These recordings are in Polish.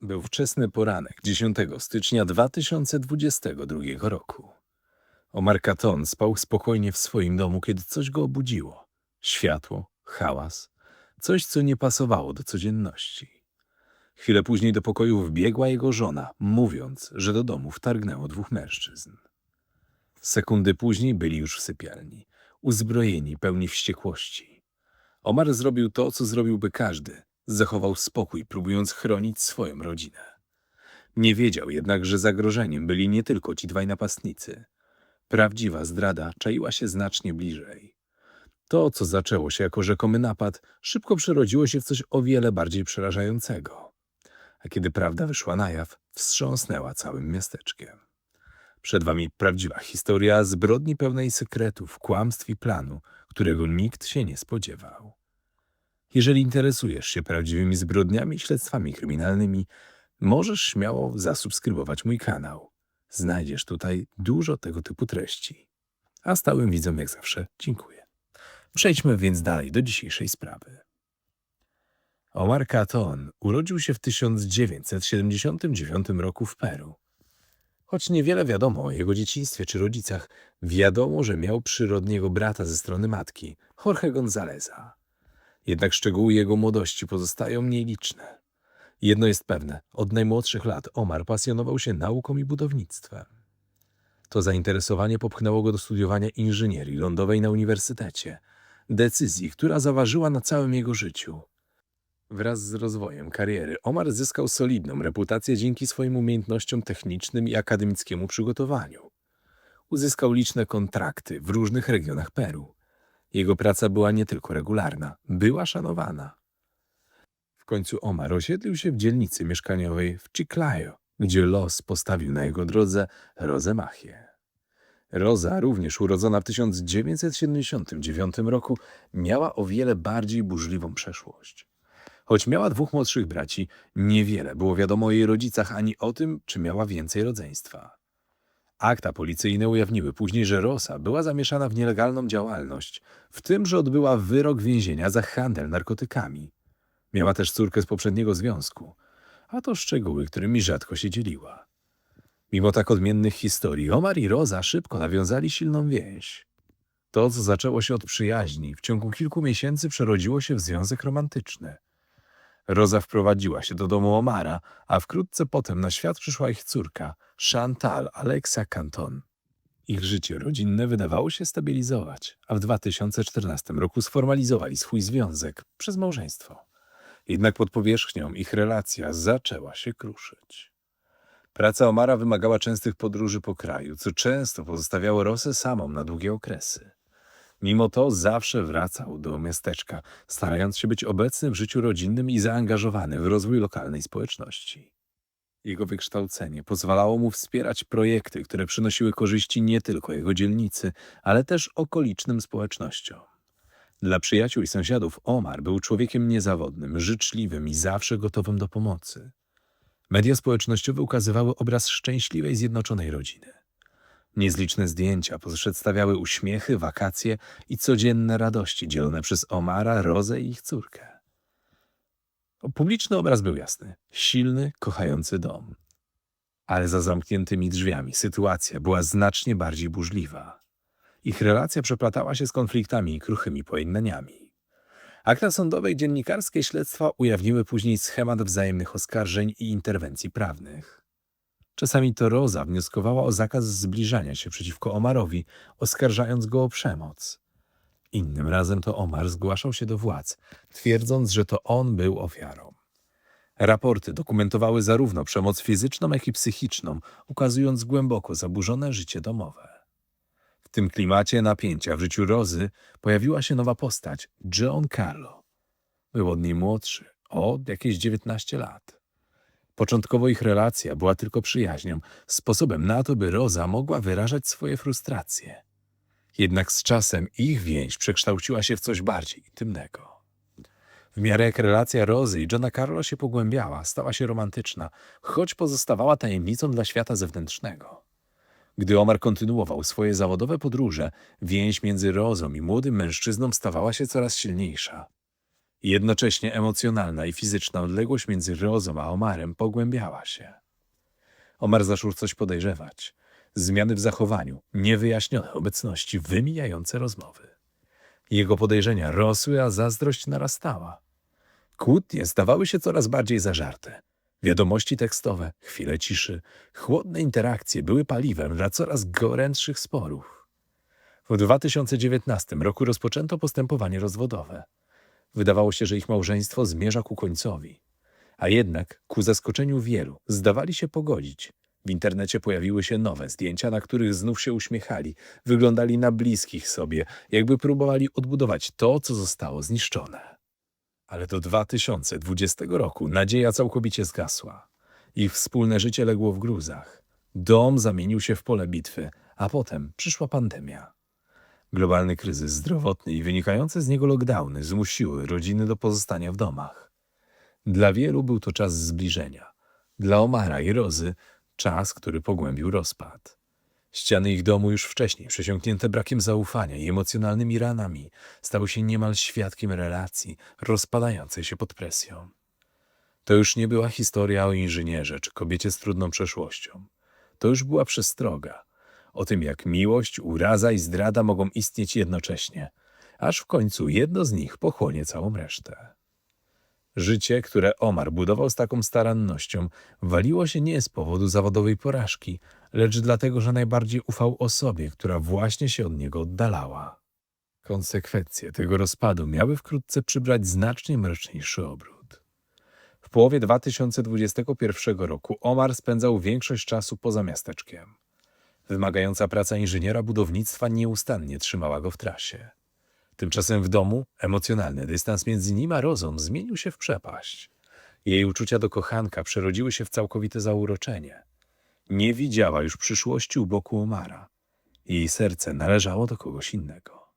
Był wczesny poranek 10 stycznia 2022 roku. Omar Katon spał spokojnie w swoim domu, kiedy coś go obudziło. Światło, hałas, coś, co nie pasowało do codzienności. Chwilę później do pokoju wbiegła jego żona, mówiąc, że do domu wtargnęło dwóch mężczyzn. Sekundy później byli już w sypialni, uzbrojeni, pełni wściekłości. Omar zrobił to, co zrobiłby każdy. Zachował spokój, próbując chronić swoją rodzinę. Nie wiedział jednak, że zagrożeniem byli nie tylko ci dwaj napastnicy. Prawdziwa zdrada czaiła się znacznie bliżej. To, co zaczęło się jako rzekomy napad, szybko przerodziło się w coś o wiele bardziej przerażającego. A kiedy prawda wyszła na jaw, wstrząsnęła całym miasteczkiem. Przed wami prawdziwa historia zbrodni pełnej sekretów, kłamstw i planu, którego nikt się nie spodziewał. Jeżeli interesujesz się prawdziwymi zbrodniami i śledztwami kryminalnymi, możesz śmiało zasubskrybować mój kanał. Znajdziesz tutaj dużo tego typu treści. A stałym widzom jak zawsze dziękuję. Przejdźmy więc dalej do dzisiejszej sprawy. Omar Katon urodził się w 1979 roku w Peru. Choć niewiele wiadomo o jego dzieciństwie czy rodzicach, wiadomo, że miał przyrodniego brata ze strony matki, Jorge Gonzaleza. Jednak szczegóły jego młodości pozostają mniej liczne. Jedno jest pewne, od najmłodszych lat Omar pasjonował się nauką i budownictwem. To zainteresowanie popchnęło go do studiowania inżynierii lądowej na uniwersytecie, decyzji, która zaważyła na całym jego życiu. Wraz z rozwojem kariery Omar zyskał solidną reputację dzięki swoim umiejętnościom technicznym i akademickiemu przygotowaniu. Uzyskał liczne kontrakty w różnych regionach Peru. Jego praca była nie tylko regularna, była szanowana. W końcu Omar osiedlił się w dzielnicy mieszkaniowej w Chiclayo, gdzie los postawił na jego drodze Rozę Machię. Roza, również urodzona w 1979 roku, miała o wiele bardziej burzliwą przeszłość. Choć miała dwóch młodszych braci, niewiele było wiadomo o jej rodzicach ani o tym, czy miała więcej rodzeństwa. Akta policyjne ujawniły później, że Rosa była zamieszana w nielegalną działalność, w tym, że odbyła wyrok więzienia za handel narkotykami. Miała też córkę z poprzedniego związku, a to szczegóły, którymi rzadko się dzieliła. Mimo tak odmiennych historii, Omar i Roza szybko nawiązali silną więź. To, co zaczęło się od przyjaźni, w ciągu kilku miesięcy przerodziło się w związek romantyczny. Roza wprowadziła się do domu Omara, a wkrótce potem na świat przyszła ich córka, Chantal Alexa Canton. Ich życie rodzinne wydawało się stabilizować, a w 2014 roku sformalizowali swój związek przez małżeństwo. Jednak pod powierzchnią ich relacja zaczęła się kruszyć. Praca Omara wymagała częstych podróży po kraju, co często pozostawiało Rosę samą na długie okresy. Mimo to zawsze wracał do miasteczka, starając się być obecny w życiu rodzinnym i zaangażowany w rozwój lokalnej społeczności. Jego wykształcenie pozwalało mu wspierać projekty, które przynosiły korzyści nie tylko jego dzielnicy, ale też okolicznym społecznościom. Dla przyjaciół i sąsiadów Omar był człowiekiem niezawodnym, życzliwym i zawsze gotowym do pomocy. Media społecznościowe ukazywały obraz szczęśliwej, zjednoczonej rodziny. Niezliczne zdjęcia przedstawiały uśmiechy, wakacje i codzienne radości dzielone przez Omara, Rozę i ich córkę. Publiczny obraz był jasny. Silny, kochający dom. Ale za zamkniętymi drzwiami sytuacja była znacznie bardziej burzliwa. Ich relacja przeplatała się z konfliktami i kruchymi pojednaniami. Akta sądowe i dziennikarskie śledztwa ujawniły później schemat wzajemnych oskarżeń i interwencji prawnych. Czasami to Roza wnioskowała o zakaz zbliżania się przeciwko Omarowi, oskarżając go o przemoc. Innym razem to Omar zgłaszał się do władz, twierdząc, że to on był ofiarą. Raporty dokumentowały zarówno przemoc fizyczną, jak i psychiczną, ukazując głęboko zaburzone życie domowe. W tym klimacie napięcia w życiu Rozy pojawiła się nowa postać, John Carlo. Był od niej młodszy, o jakieś 19 lat. Początkowo ich relacja była tylko przyjaźnią, sposobem na to, by Roza mogła wyrażać swoje frustracje. Jednak z czasem ich więź przekształciła się w coś bardziej intymnego. W miarę jak relacja Rozy i Johna Carlo się pogłębiała, stała się romantyczna, choć pozostawała tajemnicą dla świata zewnętrznego. Gdy Omar kontynuował swoje zawodowe podróże, więź między Rozą i młodym mężczyzną stawała się coraz silniejsza. Jednocześnie emocjonalna i fizyczna odległość między Rozą a Omarem pogłębiała się. Omar zaczął coś podejrzewać. Zmiany w zachowaniu, niewyjaśnione obecności, wymijające rozmowy. Jego podejrzenia rosły, a zazdrość narastała. Kłótnie stawały się coraz bardziej zażarte. Wiadomości tekstowe, chwile ciszy, chłodne interakcje były paliwem dla coraz gorętszych sporów. W 2019 roku rozpoczęto postępowanie rozwodowe. Wydawało się, że ich małżeństwo zmierza ku końcowi. A jednak, ku zaskoczeniu wielu, zdawali się pogodzić. W internecie pojawiły się nowe zdjęcia, na których znów się uśmiechali, wyglądali na bliskich sobie, jakby próbowali odbudować to, co zostało zniszczone. Ale do 2020 roku nadzieja całkowicie zgasła. Ich wspólne życie legło w gruzach. Dom zamienił się w pole bitwy, a potem przyszła pandemia. Globalny kryzys zdrowotny i wynikające z niego lockdowny zmusiły rodziny do pozostania w domach. Dla wielu był to czas zbliżenia. Dla Omara i Rozy czas, który pogłębił rozpad. Ściany ich domu już wcześniej, przesiąknięte brakiem zaufania i emocjonalnymi ranami, stały się niemal świadkiem relacji rozpadającej się pod presją. To już nie była historia o inżynierze czy kobiecie z trudną przeszłością. To już była przestroga o tym, jak miłość, uraza i zdrada mogą istnieć jednocześnie, aż w końcu jedno z nich pochłonie całą resztę. Życie, które Omar budował z taką starannością, waliło się nie z powodu zawodowej porażki, lecz dlatego, że najbardziej ufał osobie, która właśnie się od niego oddalała. Konsekwencje tego rozpadu miały wkrótce przybrać znacznie mroczniejszy obrót. W połowie 2021 roku Omar spędzał większość czasu poza miasteczkiem. Wymagająca praca inżyniera budownictwa nieustannie trzymała go w trasie. Tymczasem w domu emocjonalny dystans między nim a Rozą zmienił się w przepaść. Jej uczucia do kochanka przerodziły się w całkowite zauroczenie. Nie widziała już przyszłości u boku Omara. Jej serce należało do kogoś innego.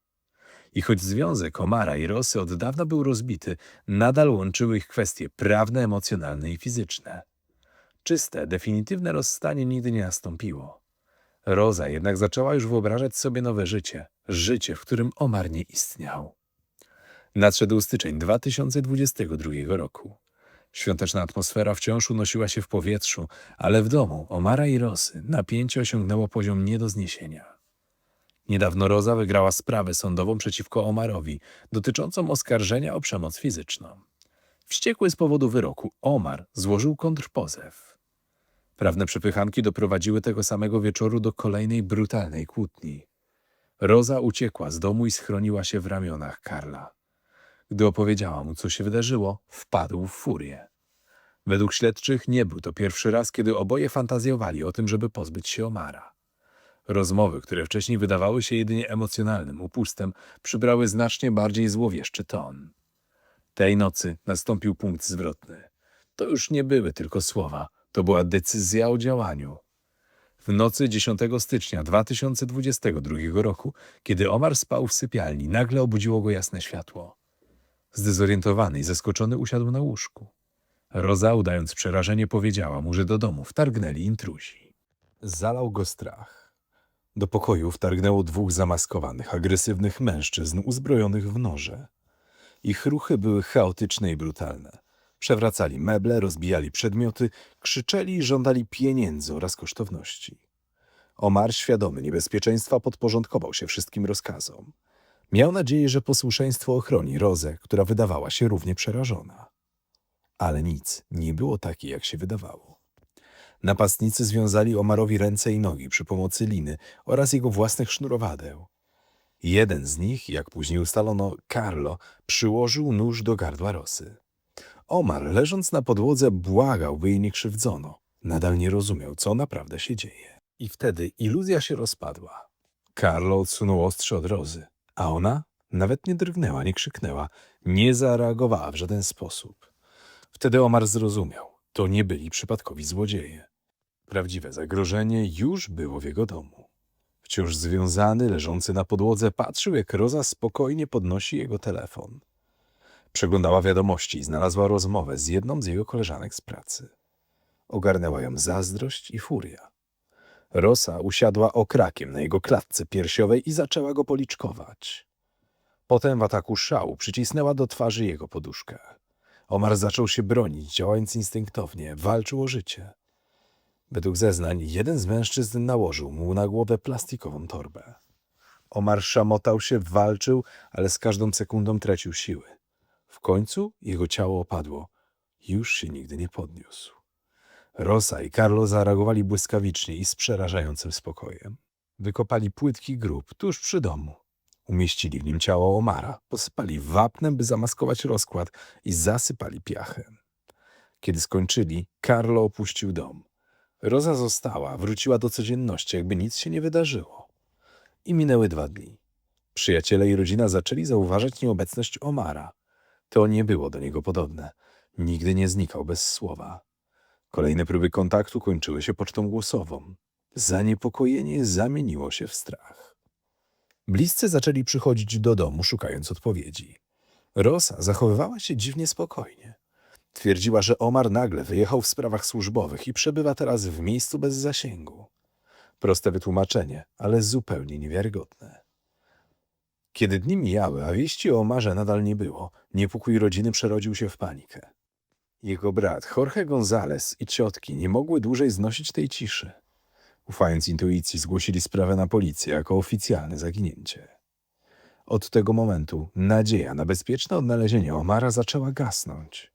I choć związek Omara i Rosy od dawna był rozbity, nadal łączyły ich kwestie prawne, emocjonalne i fizyczne. Czyste, definitywne rozstanie nigdy nie nastąpiło. Roza jednak zaczęła już wyobrażać sobie nowe życie, życie, w którym Omar nie istniał. Nadszedł styczeń 2022 roku. Świąteczna atmosfera wciąż unosiła się w powietrzu, ale w domu Omara i Rosy napięcie osiągnęło poziom nie do zniesienia. Niedawno Roza wygrała sprawę sądową przeciwko Omarowi dotyczącą oskarżenia o przemoc fizyczną. Wściekły z powodu wyroku, Omar złożył kontrpozew. Prawne przepychanki doprowadziły tego samego wieczoru do kolejnej brutalnej kłótni. Roza uciekła z domu i schroniła się w ramionach Karla. Gdy opowiedziała mu, co się wydarzyło, wpadł w furię. Według śledczych nie był to pierwszy raz, kiedy oboje fantazjowali o tym, żeby pozbyć się Omara. Rozmowy, które wcześniej wydawały się jedynie emocjonalnym upustem, przybrały znacznie bardziej złowieszczy ton. Tej nocy nastąpił punkt zwrotny. To już nie były tylko słowa, to była decyzja o działaniu. W nocy 10 stycznia 2022 roku, kiedy Omar spał w sypialni, nagle obudziło go jasne światło. Zdezorientowany i zaskoczony usiadł na łóżku. Roza, udając przerażenie, powiedziała mu, że do domu wtargnęli intruzi. Zalał go strach. Do pokoju wtargnęło dwóch zamaskowanych, agresywnych mężczyzn uzbrojonych w noże. Ich ruchy były chaotyczne i brutalne. Przewracali meble, rozbijali przedmioty, krzyczeli i żądali pieniędzy oraz kosztowności. Omar, świadomy niebezpieczeństwa, podporządkował się wszystkim rozkazom. Miał nadzieję, że posłuszeństwo ochroni Rozę, która wydawała się równie przerażona. Ale nic nie było takie, jak się wydawało. Napastnicy związali Omarowi ręce i nogi przy pomocy liny oraz jego własnych sznurowadeł. Jeden z nich, jak później ustalono, Carlo, przyłożył nóż do gardła Rosy. Omar, leżąc na podłodze, błagał, by jej nie krzywdzono. Nadal nie rozumiał, co naprawdę się dzieje. I wtedy iluzja się rozpadła. Carlo odsunął ostrze od Rozy, a ona nawet nie drgnęła, nie krzyknęła, nie zareagowała w żaden sposób. Wtedy Omar zrozumiał, to nie byli przypadkowi złodzieje. Prawdziwe zagrożenie już było w jego domu. Wciąż związany, leżący na podłodze, patrzył, jak Roza spokojnie podnosi jego telefon. Przeglądała wiadomości i znalazła rozmowę z jedną z jego koleżanek z pracy. Ogarnęła ją zazdrość i furia. Rosa usiadła okrakiem na jego klatce piersiowej i zaczęła go policzkować. Potem w ataku szału przycisnęła do twarzy jego poduszkę. Omar zaczął się bronić, działając instynktownie, walczył o życie. Według zeznań, jeden z mężczyzn nałożył mu na głowę plastikową torbę. Omar szamotał się, walczył, ale z każdą sekundą tracił siły. W końcu jego ciało opadło. Już się nigdy nie podniósł. Rosa i Carlo zareagowali błyskawicznie i z przerażającym spokojem. Wykopali płytki grób tuż przy domu. Umieścili w nim ciało Omara, posypali wapnem, by zamaskować rozkład i zasypali piachem. Kiedy skończyli, Carlo opuścił dom. Roza została, wróciła do codzienności, jakby nic się nie wydarzyło. I minęły dwa dni. Przyjaciele i rodzina zaczęli zauważać nieobecność Omara. To nie było do niego podobne. Nigdy nie znikał bez słowa. Kolejne próby kontaktu kończyły się pocztą głosową. Zaniepokojenie zamieniło się w strach. Bliscy zaczęli przychodzić do domu, szukając odpowiedzi. Rosa zachowywała się dziwnie spokojnie. Twierdziła, że Omar nagle wyjechał w sprawach służbowych i przebywa teraz w miejscu bez zasięgu. Proste wytłumaczenie, ale zupełnie niewiarygodne. Kiedy dni mijały, a wieści o Omarze nadal nie było, niepokój rodziny przerodził się w panikę. Jego brat, Jorge González i ciotki nie mogły dłużej znosić tej ciszy. Ufając intuicji, zgłosili sprawę na policję jako oficjalne zaginięcie. Od tego momentu nadzieja na bezpieczne odnalezienie Omara zaczęła gasnąć.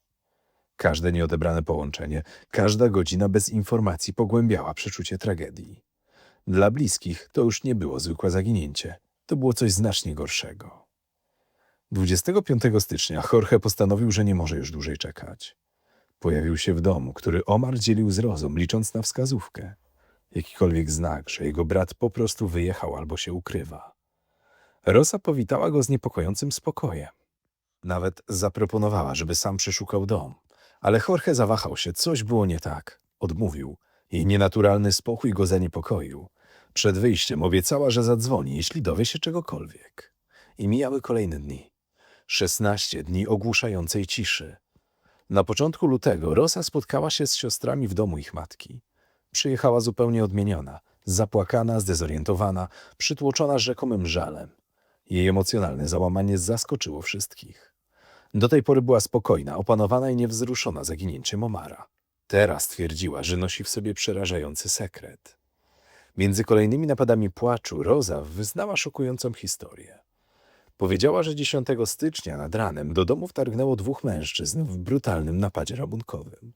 Każde nieodebrane połączenie, każda godzina bez informacji pogłębiała przeczucie tragedii. Dla bliskich to już nie było zwykłe zaginięcie, to było coś znacznie gorszego. 25 stycznia Jorge postanowił, że nie może już dłużej czekać. Pojawił się w domu, który Omar dzielił z Rozą, licząc na wskazówkę. Jakikolwiek znak, że jego brat po prostu wyjechał albo się ukrywa. Rosa powitała go z niepokojącym spokojem. Nawet zaproponowała, żeby sam przeszukał dom. Ale Jorge zawahał się, coś było nie tak. Odmówił. Jej nienaturalny spokój go zaniepokoił. Przed wyjściem obiecała, że zadzwoni, jeśli dowie się czegokolwiek. I mijały kolejne dni. 16 dni ogłuszającej ciszy. Na początku lutego Rosa spotkała się z siostrami w domu ich matki. Przyjechała zupełnie odmieniona, zapłakana, zdezorientowana, przytłoczona rzekomym żalem. Jej emocjonalne załamanie zaskoczyło wszystkich. Do tej pory była spokojna, opanowana i niewzruszona zaginięciem Omara. Teraz twierdziła, że nosi w sobie przerażający sekret. Między kolejnymi napadami płaczu Roza wyznała szokującą historię. Powiedziała, że 10 stycznia nad ranem do domu wtargnęło dwóch mężczyzn w brutalnym napadzie rabunkowym.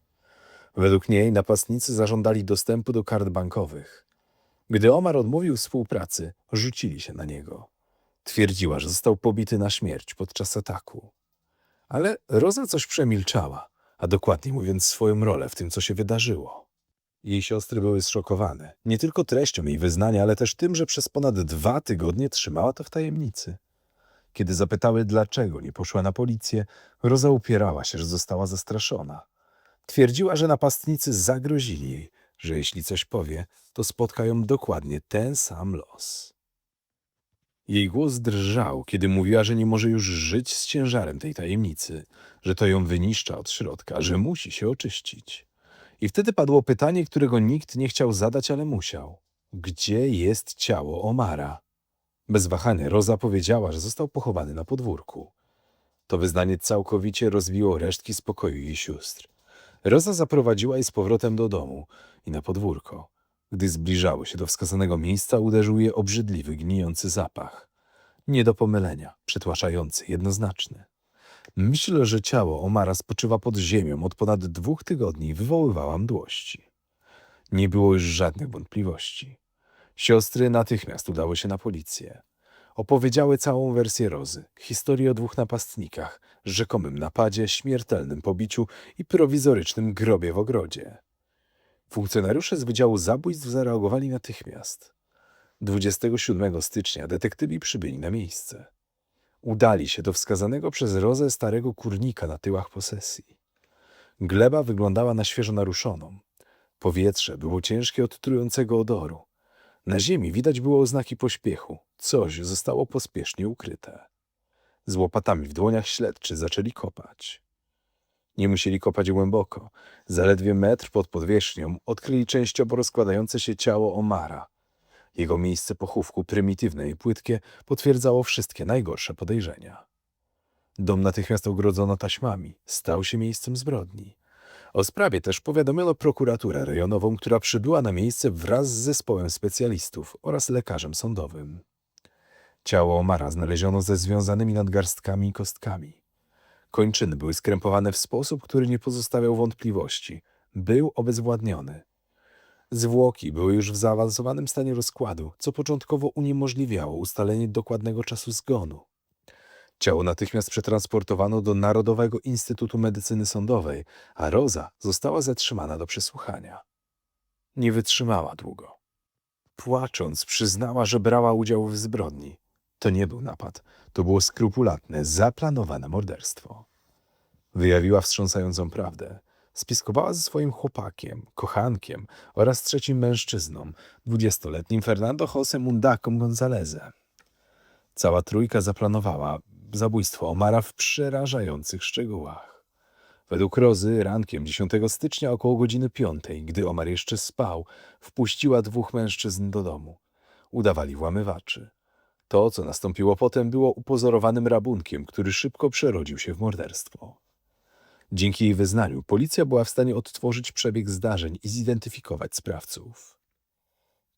Według niej napastnicy zażądali dostępu do kart bankowych. Gdy Omar odmówił współpracy, rzucili się na niego. Twierdziła, że został pobity na śmierć podczas ataku. Ale Roza coś przemilczała, a dokładniej mówiąc swoją rolę w tym, co się wydarzyło. Jej siostry były zszokowane, nie tylko treścią jej wyznania, ale też tym, że przez ponad dwa tygodnie trzymała to w tajemnicy. Kiedy zapytały, dlaczego nie poszła na policję, Roza upierała się, że została zastraszona. Twierdziła, że napastnicy zagrozili jej, że jeśli coś powie, to spotka ją dokładnie ten sam los. Jej głos drżał, kiedy mówiła, że nie może już żyć z ciężarem tej tajemnicy, że to ją wyniszcza od środka, że musi się oczyścić. I wtedy padło pytanie, którego nikt nie chciał zadać, ale musiał. Gdzie jest ciało Omara? Bez wahania Roza powiedziała, że został pochowany na podwórku. To wyznanie całkowicie rozbiło resztki spokoju jej sióstr. Roza zaprowadziła je z powrotem do domu i na podwórko. Gdy zbliżały się do wskazanego miejsca, uderzył je obrzydliwy, gnijący zapach. Nie do pomylenia, przytłaczający, jednoznaczny. Myśl, że ciało Omara spoczywa pod ziemią od ponad dwóch tygodni, wywoływała mdłości. Nie było już żadnych wątpliwości. Siostry natychmiast udały się na policję. Opowiedziały całą wersję Rozy, historię o dwóch napastnikach, rzekomym napadzie, śmiertelnym pobiciu i prowizorycznym grobie w ogrodzie. Funkcjonariusze z Wydziału Zabójstw zareagowali natychmiast. 27 stycznia detektywi przybyli na miejsce. Udali się do wskazanego przez Rozę starego kurnika na tyłach posesji. Gleba wyglądała na świeżo naruszoną. Powietrze było ciężkie od trującego odoru. Na ziemi widać było oznaki pośpiechu. Coś zostało pospiesznie ukryte. Z łopatami w dłoniach śledczy zaczęli kopać. Nie musieli kopać głęboko. Zaledwie metr pod powierzchnią odkryli częściowo rozkładające się ciało Omara. Jego miejsce pochówku, prymitywne i płytkie, potwierdzało wszystkie najgorsze podejrzenia. Dom natychmiast ogrodzono taśmami, stał się miejscem zbrodni. O sprawie też powiadomiono prokuraturę rejonową, która przybyła na miejsce wraz z zespołem specjalistów oraz lekarzem sądowym. Ciało Omara znaleziono ze związanymi nadgarstkami i kostkami. Kończyny były skrępowane w sposób, który nie pozostawiał wątpliwości. Był obezwładniony. Zwłoki były już w zaawansowanym stanie rozkładu, co początkowo uniemożliwiało ustalenie dokładnego czasu zgonu. Ciało natychmiast przetransportowano do Narodowego Instytutu Medycyny Sądowej, a Roza została zatrzymana do przesłuchania. Nie wytrzymała długo. Płacząc, przyznała, że brała udział w zbrodni. To nie był napad, to było skrupulatne, zaplanowane morderstwo. Wyjawiła wstrząsającą prawdę. Spiskowała ze swoim chłopakiem, kochankiem oraz trzecim mężczyzną, dwudziestoletnim Fernando José Mundacom Gonzalezem. Cała trójka zaplanowała zabójstwo Omara w przerażających szczegółach. Według Rozy rankiem 10 stycznia około godziny 5, gdy Omar jeszcze spał, wpuściła dwóch mężczyzn do domu. Udawali włamywaczy. To, co nastąpiło potem, było upozorowanym rabunkiem, który szybko przerodził się w morderstwo. Dzięki jej wyznaniu policja była w stanie odtworzyć przebieg zdarzeń i zidentyfikować sprawców.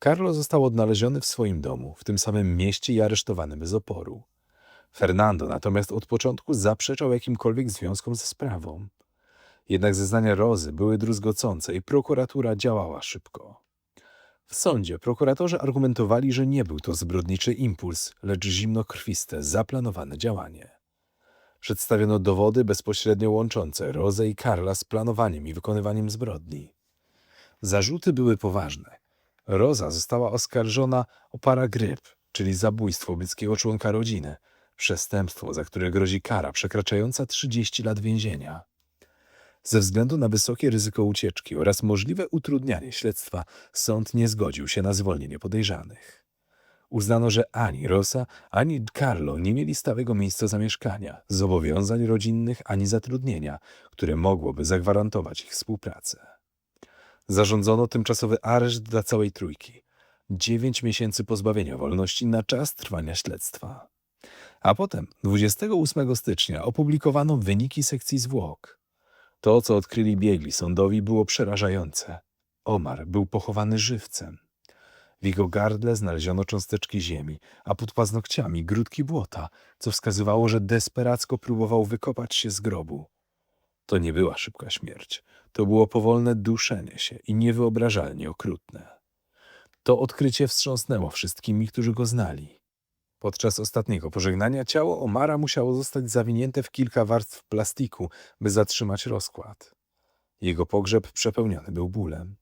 Carlo został odnaleziony w swoim domu, w tym samym mieście i aresztowany bez oporu. Fernando natomiast od początku zaprzeczał jakimkolwiek związkom ze sprawą. Jednak zeznania Rozy były druzgocące i prokuratura działała szybko. W sądzie prokuratorzy argumentowali, że nie był to zbrodniczy impuls, lecz zimnokrwiste, zaplanowane działanie. Przedstawiono dowody bezpośrednio łączące Rozę i Karla z planowaniem i wykonywaniem zbrodni. Zarzuty były poważne. Roza została oskarżona o paragryp, czyli zabójstwo bliskiego członka rodziny, przestępstwo, za które grozi kara przekraczająca 30 lat więzienia. Ze względu na wysokie ryzyko ucieczki oraz możliwe utrudnianie śledztwa, sąd nie zgodził się na zwolnienie podejrzanych. Uznano, że ani Rosa, ani Carlo nie mieli stałego miejsca zamieszkania, zobowiązań rodzinnych ani zatrudnienia, które mogłoby zagwarantować ich współpracę. Zarządzono tymczasowy areszt dla całej trójki. Dziewięć miesięcy pozbawienia wolności na czas trwania śledztwa. A potem, 28 stycznia, opublikowano wyniki sekcji zwłok. To, co odkryli biegli sądowi, było przerażające. Omar był pochowany żywcem. W jego gardle znaleziono cząsteczki ziemi, a pod paznokciami grudki błota, co wskazywało, że desperacko próbował wykopać się z grobu. To nie była szybka śmierć. To było powolne duszenie się i niewyobrażalnie okrutne. To odkrycie wstrząsnęło wszystkimi, którzy go znali. Podczas ostatniego pożegnania ciało Omara musiało zostać zawinięte w kilka warstw plastiku, by zatrzymać rozkład. Jego pogrzeb przepełniony był bólem.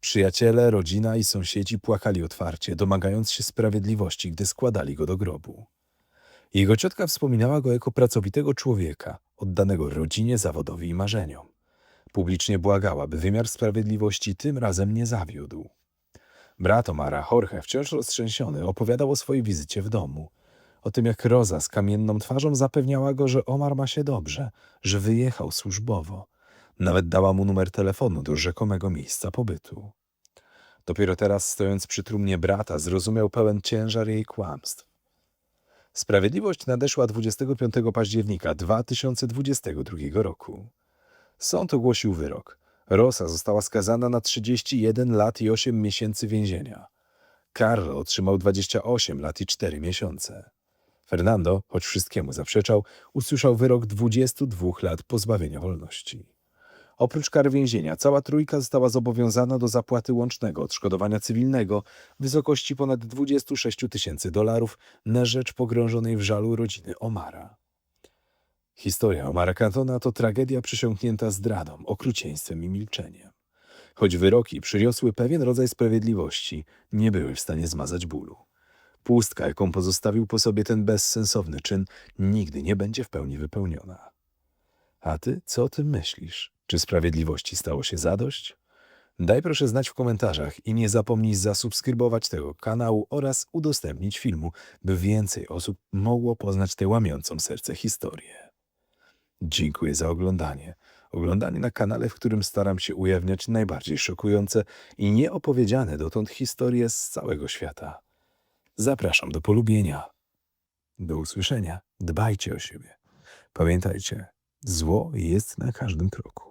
Przyjaciele, rodzina i sąsiedzi płakali otwarcie, domagając się sprawiedliwości, gdy składali go do grobu. Jego ciotka wspominała go jako pracowitego człowieka, oddanego rodzinie, zawodowi i marzeniom. Publicznie błagała, by wymiar sprawiedliwości tym razem nie zawiódł. Brat Omara, Jorge, wciąż roztrzęsiony, opowiadał o swojej wizycie w domu. O tym, jak Roza z kamienną twarzą zapewniała go, że Omar ma się dobrze, że wyjechał służbowo. Nawet dała mu numer telefonu do rzekomego miejsca pobytu. Dopiero teraz, stojąc przy trumnie brata, zrozumiał pełen ciężar jej kłamstw. Sprawiedliwość nadeszła 25 października 2022 roku. Sąd ogłosił wyrok. Rosa została skazana na 31 lat i 8 miesięcy więzienia. Carlo otrzymał 28 lat i 4 miesiące. Fernando, choć wszystkiemu zaprzeczał, usłyszał wyrok 22 lat pozbawienia wolności. Oprócz kar więzienia, cała trójka została zobowiązana do zapłaty łącznego odszkodowania cywilnego w wysokości ponad 26 tysięcy dolarów na rzecz pogrążonej w żalu rodziny Omara. Historia Omara Cantona to tragedia przesiąknięta zdradą, okrucieństwem i milczeniem. Choć wyroki przyniosły pewien rodzaj sprawiedliwości, nie były w stanie zmazać bólu. Pustka, jaką pozostawił po sobie ten bezsensowny czyn, nigdy nie będzie w pełni wypełniona. A ty co o tym myślisz? Czy sprawiedliwości stało się zadość? Daj proszę znać w komentarzach i nie zapomnij zasubskrybować tego kanału oraz udostępnić filmu, by więcej osób mogło poznać tę łamiącą serce historię. Dziękuję za oglądanie. oglądany na kanale, w którym staram się ujawniać najbardziej szokujące i nieopowiedziane dotąd historie z całego świata. Zapraszam do polubienia. Do usłyszenia. Dbajcie o siebie. Pamiętajcie, zło jest na każdym kroku.